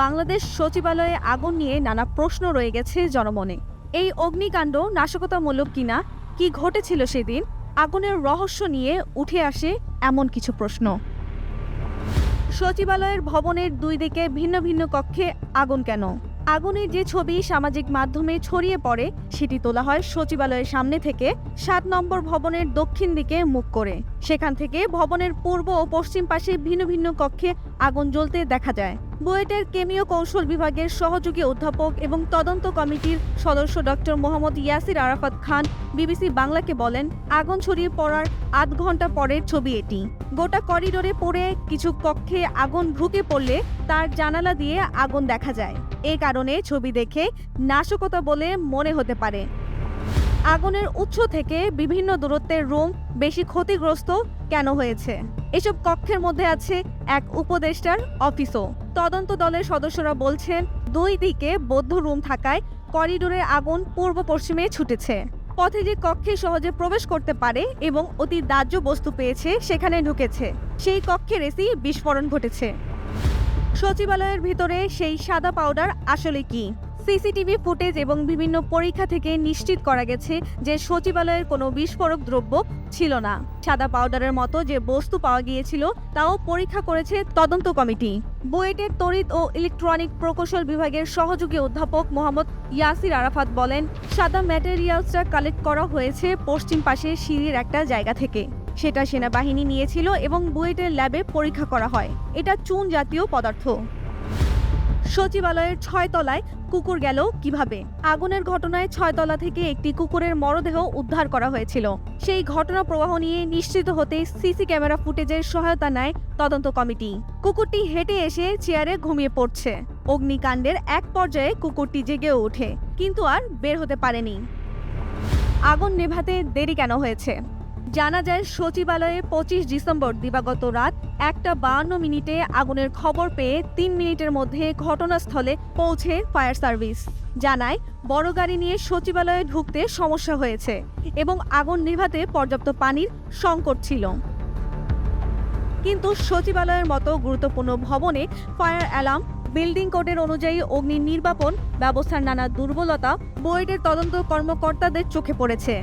বাংলাদেশ সচিবালয়ে আগুন নিয়ে নানা প্রশ্ন রয়ে গেছে জনমনে। এই অগ্নিকাণ্ড নাশকতামূলক কিনা, কি ঘটেছিল সেদিন, আগুনের রহস্য নিয়ে উঠে আসে এমন কিছু প্রশ্ন। সচিবালয়ের ভবনের দুই দিকে ভিন্ন ভিন্ন কক্ষে আগুন কেন? আগুনের যে ছবি সামাজিক মাধ্যমে ছড়িয়ে পড়ে, সেটি তোলা হয় সচিবালয়ের সামনে থেকে সাত নম্বর ভবনের দক্ষিণ দিকে মুখ করে। সেখান থেকে ভবনের পূর্ব ও পশ্চিম পাশে ভিন্ন ভিন্ন কক্ষে আগুন জ্বলতে দেখা যায়। বুয়েটের কেমিও কৌশল বিভাগের সহযোগী অধ্যাপক এবং তদন্ত কমিটির সদস্য ডক্টর মোহাম্মদ ইয়াসির আরাফাত খান বিবিসি বাংলাকে বলেন, আগুন ছড়িয়ে পড়ার আধ ঘণ্টা পরের ছবি এটি। গোটা করিডোরে পড়ে কিছু কক্ষে আগুন ঢুকে পড়লে তার জানালা দিয়ে আগুন দেখা যায়। এ কারণে ছবি দেখে নাশকতা বলে মনে হতে পারে। আগুনের উৎস থেকে বিভিন্ন দূরত্বের রুম বেশি ক্ষতিগ্রস্ত কেন হয়েছে? এসব কক্ষের মধ্যে আছে এক উপদেষ্টার অফিসও। তদন্ত দলের সদস্যরা বলছেন, দুই দিকে বৌদ্ধ রুম থাকায় করিডোরের আগুন পূর্ব পশ্চিমে ছুটেছে। পথে যে কক্ষে সহজে প্রবেশ করতে পারে এবং অতি দাহ্য বস্তু পেয়েছে, সেখানে ঢুকেছে। সেই কক্ষের এসি বিস্ফোরণ ঘটেছে। সচিবালয়ের ভিতরে সেই সাদা পাউডার আসলে কি? সিসিটিভি ফুটেজ এবং বিভিন্ন পরীক্ষা থেকে নিশ্চিত করা গেছে যে সচিবালয়ের কোনো বিস্ফোরক দ্রব্য ছিল না। সাদা পাউডারের মতো যে বস্তু পাওয়া গিয়েছিল, তাও পরীক্ষা করেছে তদন্ত কমিটি। বুয়েটের তড়িৎ ও ইলেকট্রনিক প্রকৌশল বিভাগের সহযোগী অধ্যাপক মোহাম্মদ ইয়াসির আরাফাত বলেন, সাদা ম্যাটেরিয়ালসটা কালেক্ট করা হয়েছে পশ্চিম পাশে সিঁড়ির একটা জায়গা থেকে। সেটা সেনাবাহিনী নিয়েছিল এবং বুয়েটের ল্যাবে পরীক্ষা করা হয়। এটা চুন জাতীয় পদার্থ। সচিবালয়ের ছয় তলায় কুকুর গেল কীভাবে? আগুনের ঘটনায় ছয়তলা থেকে একটি কুকুরের মরদেহ উদ্ধার করা হয়েছিল। সেই ঘটনা প্রবাহ নিয়ে নিশ্চিত হতে সিসি ক্যামেরা ফুটেজের সহায়তা নেয় তদন্ত কমিটি। কুকুরটি হেঁটে এসে চেয়ারে ঘুমিয়ে পড়ছে। অগ্নিকাণ্ডের এক পর্যায়ে কুকুরটি জেগে ওঠে, কিন্তু আর বের হতে পারেনি। আগুন নেভাতে দেরি কেন হয়েছে? জানা যায়, সচিবালয়ে পঁচিশ ডিসেম্বর দিবাগত রাত একটা বাহান্ন মিনিটে আগুনের খবর পেয়ে তিন মিনিটের মধ্যে ঘটনাস্থলে পৌঁছে ফায়ার সার্ভিস জানায়, বড় গাড়ি নিয়ে সচিবালয়ে ঢুকতে সমস্যা হয়েছে এবং আগুন নেভাতে পর্যাপ্ত পানির সংকট ছিল। কিন্তু সচিবালয়ের মতো গুরুত্বপূর্ণ ভবনে ফায়ার অ্যালার্ম, বিল্ডিং কোডের অনুযায়ী অগ্নি নির্বাপন ব্যবস্থার নানা দুর্বলতা বুয়েটের তদন্ত কর্মকর্তাদের চোখে পড়েছে।